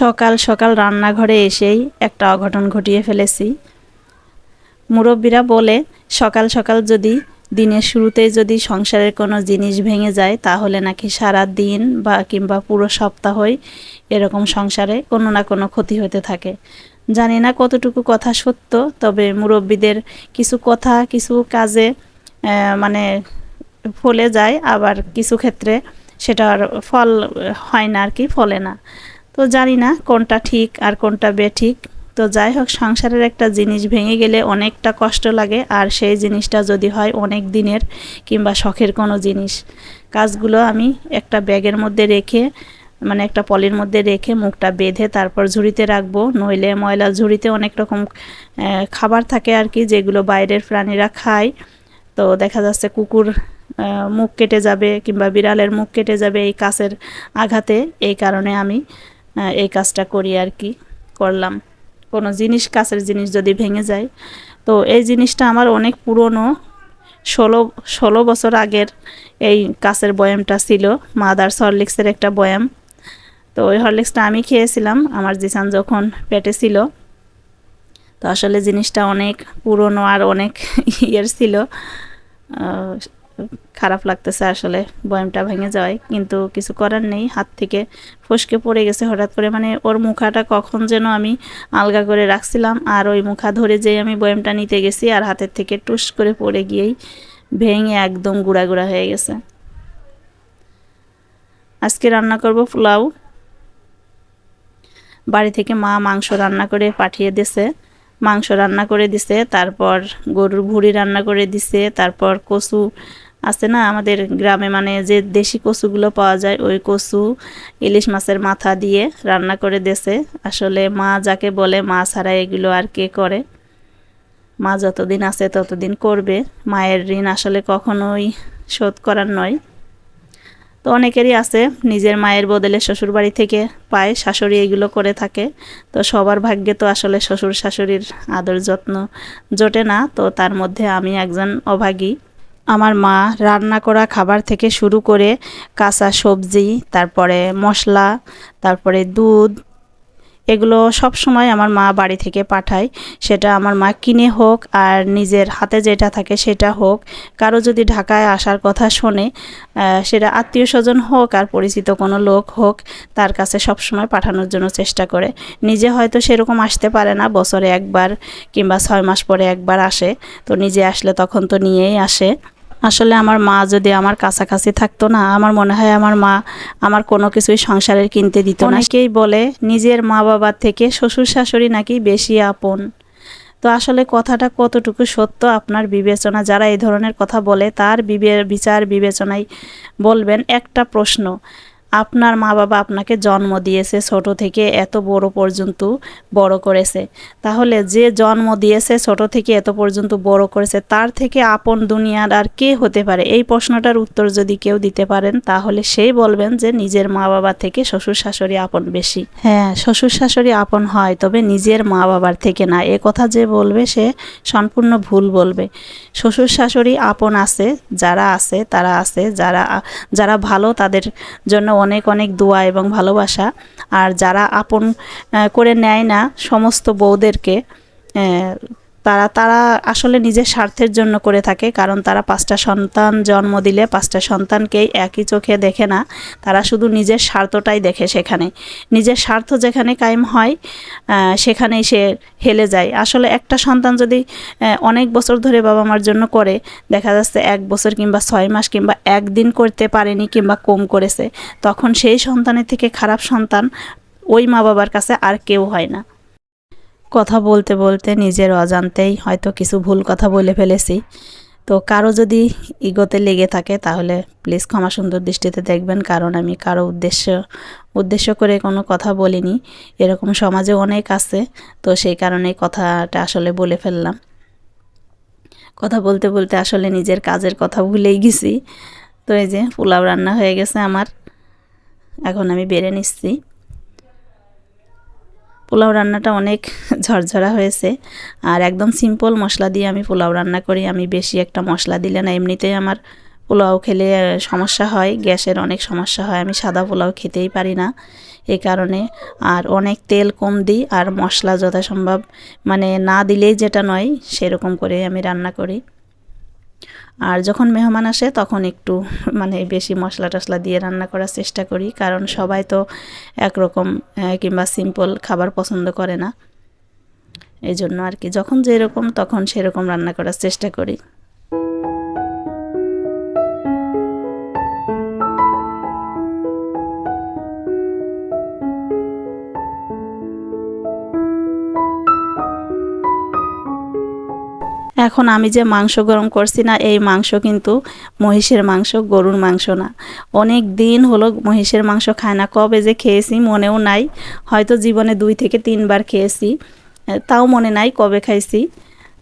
সকাল সকাল রান্নাঘরে এসেই একটা অঘটন ঘটিয়ে ফেলেছি। মুরব্বীরা বলে, সকাল সকাল যদি দিনের শুরুতেই যদি সংসারের কোনো জিনিস ভেঙে যায়, তাহলে নাকি সারা দিন বা কিংবা পুরো সপ্তাহই এরকম সংসারে কোনো না কোনো ক্ষতি হতে থাকে। জানি না কতটুকু কথা সত্য, তবে মুরব্বীদের কিছু কথা, কিছু কাজে মানে ফলে যায়, আবার কিছু ক্ষেত্রে সেটার ফল হয় না আর কি, ফলে না। তো জানি না কোনটা ঠিক আর কোনটা বেঠিক। তো যাই হোক, সংসারের একটা জিনিস ভেঙে গেলে অনেকটা কষ্ট লাগে, আর সেই জিনিসটা যদি হয় অনেক দিনের কিংবা শখের কোনো জিনিস। কাজগুলো আমি একটা ব্যাগের মধ্যে রেখে মানে একটা পলির মধ্যে রেখে মুখটা বেঁধে তারপর ঝুড়িতে রাখব। নইলে ময়লা ঝুড়িতে অনেক রকম খাবার থাকে আর কি, যেগুলো বাইরের প্রাণীরা খায়। তো দেখা যাচ্ছে কুকুর মুখ কেটে যাবে কিংবা বিড়ালের মুখ কেটে যাবে এই কাছের আঘাতে। এই কারণে আমি এই কাজটা করি আর কি, করলাম। কোনো জিনিস, কাছের জিনিস যদি ভেঙে যায়। তো এই জিনিসটা আমার অনেক পুরনো, ষোলো ষোলো বছর আগের এই কাছের বয়ামটা ছিল মাদার্স হরলিক্সের একটা বয়াম। তো ওই হরলিক্সটা আমি খেয়েছিলাম, আমার জিসান যখন পেটে ছিল। তো আসলে জিনিসটা অনেক পুরনো আর অনেক ইয়ের ছিল। খারাপ লাগতেছে আসলে, বয়ামটা ভেঙে যাওয়ায়। কিন্তু কিছু করার নেই, হাত থেকে ফসকে পড়ে গেছে হঠাৎ করে। মানে ওর মুখাটা কখন যেন আমি আলগা করে রাখছিলাম, আর ওই মুখা ধরে যেই আমি বয়ামটা নিতে গেছি, আর হাতের থেকে টুস করে পড়ে গিয়েই ভেঙে একদম গুঁড়া গুঁড়া হয়ে গেছে। আজকে রান্না করব পোলাও। বাড়ি থেকে মা মাংস রান্না করে পাঠিয়ে দিছে। মাংস রান্না করে দিছে, তারপর গরুর ভুড়ি রান্না করে দিছে, তারপর কচু আছে না, আমাদের গ্রামে মানে যে দেশি কচুগুলো পাওয়া যায়, ওই কচু ইলিশ মাছের মাথা দিয়ে রান্না করে দেছে। আসলে মা যাকে বলে, মা ছাড়া এগুলো আর কে করে? মা যতদিন আছে ততদিন করবে। মায়ের ঋণ আসলে কখনোই শোধ করার নয়। তো অনেকেরই আছে, নিজের মায়ের বদলে শ্বশুর বাড়ি থেকে পায়, শাশুড়ি এগুলো করে থাকে। তো সবার ভাগ্যে তো আসলে শ্বশুর শাশুড়ির আদর যত্ন জোটে না, তো তার মধ্যে আমি একজন অভাগী। আমার মা রান্না করা খাবার থেকে শুরু করে কাঁচা সবজি, তারপরে মশলা, তারপরে দুধ, এগুলো সব সময় আমার মা বাড়ি থেকে পাঠায়। সেটা আমার মা কিনে হোক আর নিজের হাতে যেটা থাকে সেটা হোক। কারও যদি ঢাকায় আসার কথা শোনে সেটা আত্মীয় স্বজন হোক আর পরিচিত কোনো লোক হোক, তার কাছে সব সময় পাঠানোর জন্য চেষ্টা করে। নিজে হয়তো সেরকম আসতে পারে না, বছরে একবার কিংবা ছয় মাস পরে একবার আসে। তো নিজে আসলে তখন তো নিয়েই আসে। আসলে আমার মা যদি আমার কাছাকাছি থাকতো না, আমার মনে হয় আমার মা আমার কোনো কিছুই সংসারের কিনতে দিত না। অনেকেই বলে, নিজের মা বাবার থেকে শ্বশুর শাশুড়ি নাকি বেশি আপন। তো আসলে কথাটা কতটুকু সত্য আপনার বিবেচনা? যারা এই ধরনের কথা বলে, তার বিচার বিবেচনায় বলবেন একটা প্রশ্ন। আপনার মা বাবা আপনাকে জন্ম দিয়েছে ছোট থেকে এত বড় পর্যন্ত বড় করেছে। তাহলে যে জন্ম দিয়েছে ছোট থেকে এত পর্যন্ত বড় করেছে, তার থেকে আপন দুনিয়ার আর কে হতে পারে? এই প্রশ্নটার উত্তর যদি কেউ দিতে পারেন, তাহলে সেই বলবেন যে নিজের মা বাবা থেকে শ্বশুর শাশুড়ি আপন বেশি। হ্যাঁ শ্বশুর শাশুড়ি আপন হয়, তবে নিজের মা বাবার থেকে না। এ কথা যে বলবে, সে সম্পূর্ণ ভুল বলবে। শ্বশুর শাশুড়ি আপন আছে, যারা আছে, তারা আছে, যারা যারা ভালো, তাদের জন্য অনেক অনেক দোয়া এবং ভালোবাসা। আর যারা আপন করে নেয় না সমস্ত বউদেরকে তারা তারা আসলে নিজের স্বার্থের জন্য করে থাকে, কারণ তারা পাঁচটা সন্তান জন্ম দিলে পাঁচটা সন্তানকেই একই চোখে দেখে না। তারা শুধু নিজের স্বার্থটাই দেখে সেখানে। নিজের স্বার্থ যেখানে কায়েম হয় সেখানেই সে হেলে যায়। আসলে একটা সন্তান যদি অনেক বছর ধরে বাবা মার জন্য করে, দেখা যাচ্ছে এক বছর কিংবা ছয় মাস কিংবা একদিন করতে পারেনি কিংবা কম করেছে, তখন সেই সন্তানের থেকে খারাপ সন্তান ওই মা বাবার কাছে আর কেউ হয় না। কথা বলতে বলতে নিজের অজান্তেই হয়তো কিছু ভুল কথা বলে ফেলেছি। তো কারও যদি ইগোতে লেগে থাকে তাহলে প্লিজ ক্ষমা সুন্দর দৃষ্টিতে দেখবেন, কারণ আমি কারও উদ্দেশ্য উদ্দেশ্য করে কোনো কথা বলিনি। এরকম সমাজে অনেক আছে, তো সেই কারণে কথাটা আসলে বলে ফেললাম। কথা বলতে বলতে আসলে নিজের কাজের কথা ভুলেই গেছি। তো এই যে, পোলাও রান্না হয়ে গেছে আমার। এখন আমি বেড়ে নিচ্ছি। পোলাও রান্নাটা অনেক ঝরঝরা হয়েছে। আর একদম সিম্পল মশলা দিয়ে আমি পোলাও রান্না করি। আমি বেশি একটা মশলা দিলে না, এমনিতেই আমার পোলাও খেলে সমস্যা হয়। গ্যাসের অনেক সমস্যা হয়। আমি সাদা পোলাও খেতেই পারি না এই কারণে। আর অনেক তেল কম দিই আর মশলা যথাসম্ভব মানে না দিলেই যেটা নয়, সেরকম করে আমি রান্না করি। আর যখন মেহমান আসে, তখন একটু মানে বেশি মশলা টশলা দিয়ে রান্না করার চেষ্টা করি, কারণ সবাই তো একরকম কিংবা সিম্পল খাবার পছন্দ করে না। এই জন্য আর কি, যখন যেরকম, তখন সেরকম রান্না করার চেষ্টা করি। এখন আমি যে মাংস গরম করছি না, এই মাংস কিন্তু মহিষের মাংস, গরুর মাংস না। অনেক দিন হলো মহিষের মাংস খায় না, কবে যে খেয়েছি মনেও নাই। হয়তো জীবনে দুই থেকে তিনবার খেয়েছি, তাও মনে নাই কবে খাইছি।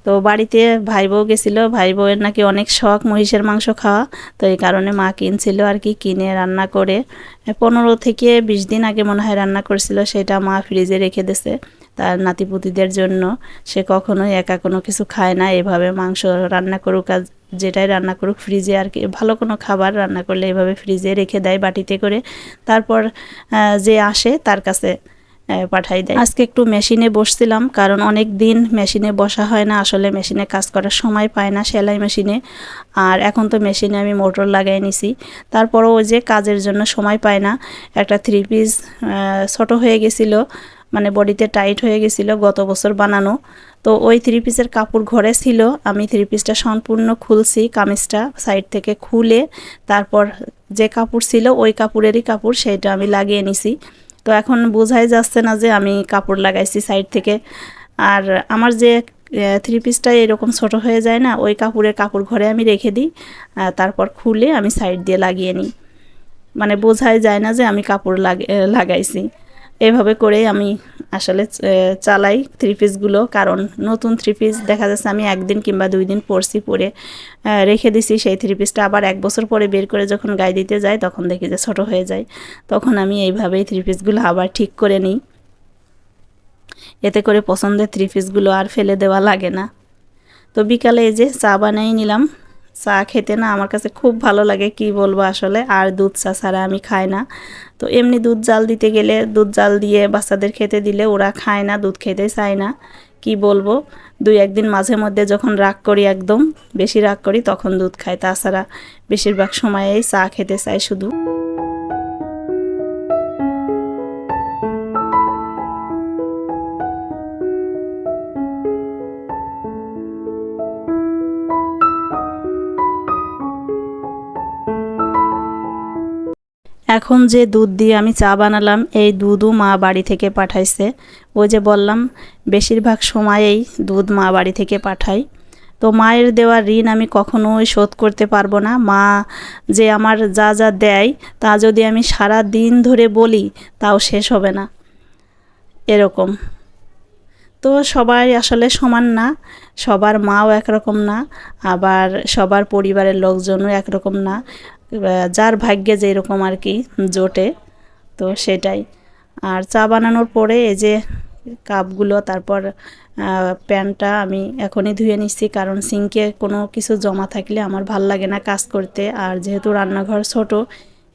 তো বাড়িতে ভাই বউ গেছিল ভাই বউয়ের নাকি অনেক শখ মহিষের মাংস খাওয়া। তো এই কারণে মা কিনছিল আর কি, কিনে রান্না করে। পনেরো থেকে বিশ দিন আগে মনে হয় রান্না করছিল, সেটা মা ফ্রিজে রেখে দিছে তার নাতিপুতিদের জন্য। সে কখনোই একা কোনো কিছু খায় না। এভাবে মাংস রান্না করুক আর যেটাই রান্না করুক ফ্রিজে আর কি, ভালো কোনো খাবার রান্না করলে এভাবে ফ্রিজে রেখে দেয় বাটিতে করে। তারপর যে আসে তার কাছে পাঠাই দেয়। আজকে একটু মেশিনে বসছিলাম, কারণ অনেক দিন মেশিনে বসা হয় না। আসলে মেশিনে কাজ করার সময় পায় না সেলাই মেশিনে। আর এখন তো মেশিনে আমি মোটর লাগাই নিছি। তারপরও ওই যে কাজের জন্য সময় পায় না। একটা থ্রি পিস ছোটো হয়ে গেছিল। মানে বডিতে টাইট হয়ে গেছিল গত বছর বানানো। তো ওই থ্রি পিসের কাপড় ঘরে ছিল, আমি থ্রি পিসটা সম্পূর্ণ খুলছি কামিজটা সাইড থেকে খুলে তারপর যে কাপড় ছিল ওই কাপড়েরই কাপড় সেইটা আমি লাগিয়ে নিছি। তো এখন বোঝাই যাচ্ছে না যে আমি কাপড় লাগাইছি সাইড থেকে। আর আমার যে থ্রি পিসটা এরকম ছোট হয়ে যায় না, ওই কাপড়ের কাপড় ঘরে আমি রেখে দিই তারপর খুলে আমি সাইড দিয়ে লাগিয়ে নিই। মানে বোঝাই যায় না যে আমি কাপড় লাগাইছি। এভাবে করেই আমি আসলে চালাই থ্রি পিসগুলো কারণ নতুন থ্রি পিস দেখা যাচ্ছে আমি একদিন কিংবা দুই দিন পরছি পরে রেখে দিছি সেই থ্রি পিসটা আবার এক বছর পরে বের করে যখন গায়ে দিতে যাই, তখন দেখি যে ছোট হয়ে যায়। তখন আমি এইভাবেই থ্রি পিসগুলো আবার ঠিক করে নিই। এতে করে পছন্দের থ্রি পিসগুলো আর ফেলে দেওয়া লাগে না। তো বিকালে এই যে চা বানাই নিলাম। চা খেতে না আমার কাছে খুব ভালো লাগে, কি বলব আসলে? আর দুধ চা ছাড়া আমি খাই না। তো এমনি দুধ জাল দিতে গেলে দুধ জাল দিয়ে বাচ্চাদের খেতে দিলে ওরা খায় না, দুধ খেতে চায় না। কি বলব? দুই একদিন মাঝে মধ্যে যখন রাগ করি একদম, বেশি রাগ করি তখন দুধ খায়। তাছাড়া বেশিরভাগ সময়েই চা খেতে চায় শুধু। এখন যে দুধ দিয়ে আমি চা বানালাম, এই দুধও মা বাড়ি থেকে পাঠাইছে। ওই যে বললাম, বেশিরভাগ সময়েই দুধ মা বাড়ি থেকে পাঠাই তো মায়ের দেওয়া ঋণ আমি কখনোই শোধ করতে পারব না। মা যে আমার যা যা দেয়, তা যদি আমি সারা দিন ধরে বলি, তাও শেষ হবে না। এরকম। তো সবাই আসলে সমান না। সবার মাও একরকম না। আবার সবার পরিবারের লোকজনও একরকম না। যার ভাগ্যে যেরকম আর কি জোটে, তো সেটাই। আর চা বানানোর পরে এই যে কাপগুলো, তারপর প্যানটা আমি এখনই ধুয়ে নিচ্ছি, কারণ সিঙ্কে কোনো কিছু জমা থাকলে আমার ভালো লাগে না কাজ করতে। আর যেহেতু রান্নাঘর ছোট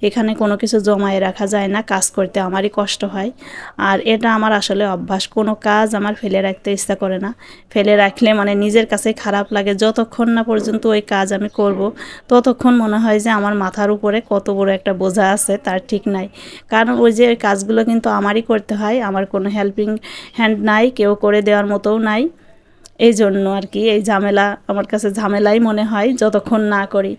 এখানে কোনো কিছু জমায়ে রাখা যায় না, কাজ করতে আমারই কষ্ট হয়। আর এটা আমার আসলে অভ্যাস। কোনো কাজ আমার ফেলে রাখতে ইচ্ছা করে না। ফেলে রাখলে মানে নিজের কাছে খারাপ লাগে। যতক্ষণ না পর্যন্ত ওই কাজ আমি করব, ততক্ষণ মনে হয় যে আমার মাথার উপরে কত বড় একটা বোঝা আছে, তার ঠিক নাই। কারণ ওই যে কাজগুলো কিন্তু আমারই করতে হয়। আমার কোনো হেল্পিং হ্যান্ড নাই, কেউ করে দেওয়ার মতোও নাই। এই জন্য আর কি এই ঝামেলা, আমার কাছে ঝামেলাই মনে হয় যতক্ষণ না করি।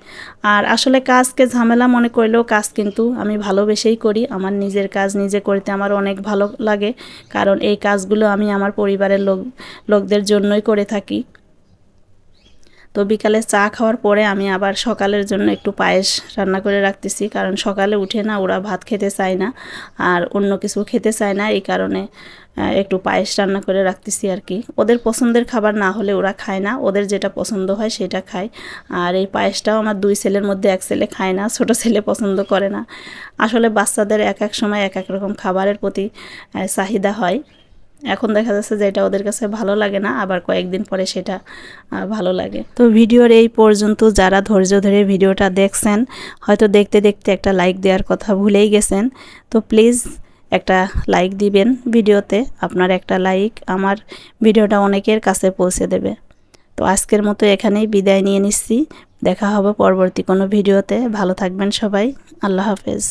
আর আসলে কাজকে ঝামেলা মনে করলেও কাজ কিন্তু আমি ভালোবেসেই করি। আমার নিজের কাজ নিজে করতে আমার অনেক ভালো লাগে, কারণ এই কাজগুলো আমি আমার পরিবারের লোক, লোকদের জন্যই করে থাকি। তো বিকালে চা খাওয়ার পরে আমি আবার সকালের জন্য একটু পায়েস রান্না করে রাখতেছি। কারণ সকালে উঠে না ওরা ভাত খেতে চায় না আর অন্য কিছু খেতে চায় না, এই কারণে একটু পায়েস রান্না করে রাখতেছি আর কি। ওদের পছন্দের খাবার না হলে ওরা খায় না, ওদের যেটা পছন্দ হয় সেটা খায়। আর এই পায়েসটাও আমার দুই ছেলের মধ্যে এক ছেলে খায় না, ছোট ছেলে পছন্দ করে না। আসলে বাচ্চাদের এক এক সময় এক এক রকম খাবারের প্রতি চাহিদা হয়। এখন দেখা যাচ্ছে যে এটা ওদের কাছে ভালো লাগে না, আবার কয়েকদিন পরে সেটা ভালো লাগে। তো ভিডিওর এই পর্যন্ত, যারা ধৈর্য ধরে ভিডিওটা দেখছেন, হয়তো দেখতে দেখতে একটা লাইক দেওয়ার কথা ভুলেই গেছেন, তো প্লিজ একটা লাইক দিবেন ভিডিওতে, আপনার একটা লাইক আমার ভিডিওটা অনেকের কাছে পৌঁছে দেবে। তো আজকের মতো এখানেই বিদায় নিয়ে নিচ্ছি, দেখা হবে পরবর্তী কোনো ভিডিওতে, ভালো থাকবেন সবাই, আল্লাহ হাফেজ।